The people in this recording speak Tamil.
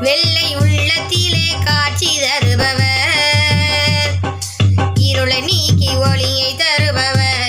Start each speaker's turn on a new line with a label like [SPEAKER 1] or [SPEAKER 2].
[SPEAKER 1] வெள்ளை உள்ளத்திலே காட்சி தருபவர். இருளை நீக்கி ஒளியை தருபவர்.